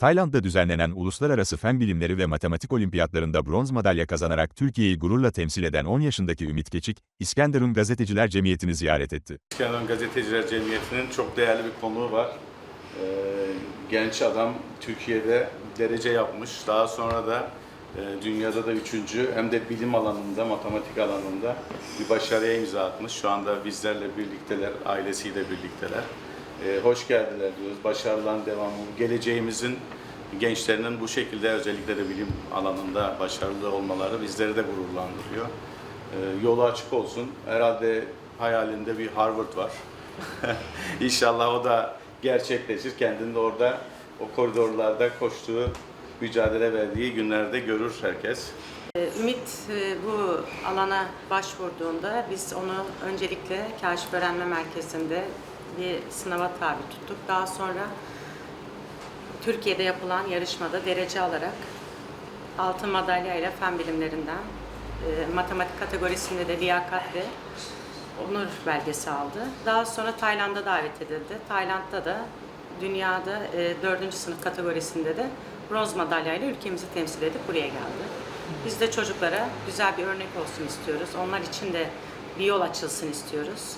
Tayland'da düzenlenen Uluslararası Fen Bilimleri ve Matematik Olimpiyatlarında bronz madalya kazanarak Türkiye'yi gururla temsil eden 10 yaşındaki Ümit Keçik, İskenderun Gazeteciler Cemiyeti'ni ziyaret etti. İskenderun Gazeteciler Cemiyeti'nin çok değerli bir konuğu var. Ee, genç adam Türkiye'de derece yapmış. Daha sonra da e, dünyada da üçüncü hem de bilim alanında, matematik alanında bir başarıya imza atmış. Şu anda bizlerle birlikteler, ailesiyle birlikteler. Ee, hoş geldiler diyoruz. Başarıların devamı. Geleceğimizin gençlerinin bu şekilde özellikle de bilim alanında başarılı olmaları bizleri de gururlandırıyor. Ee, yolu açık olsun. Herhalde hayalinde bir Harvard var. İnşallah o da gerçekleşir. Kendini de orada o koridorlarda koştuğu, mücadele verdiği günlerde görür herkes. Ee, Ümit e, bu alana başvurduğunda biz onu öncelikle Kaşif Öğrenme Merkezi'nde bir sınava tabi tuttuk. Daha sonra Türkiye'de yapılan yarışmada derece alarak altın madalya ile fen bilimlerinden e, matematik kategorisinde de liyakat ve onur belgesi aldı. Daha sonra Tayland'a davet edildi. Tayland'da da dünyada e, 4. sınıf kategorisinde de bronz madalyayla ülkemizi temsil edip buraya geldi. Biz de çocuklara güzel bir örnek olsun istiyoruz. Onlar için de bir yol açılsın istiyoruz.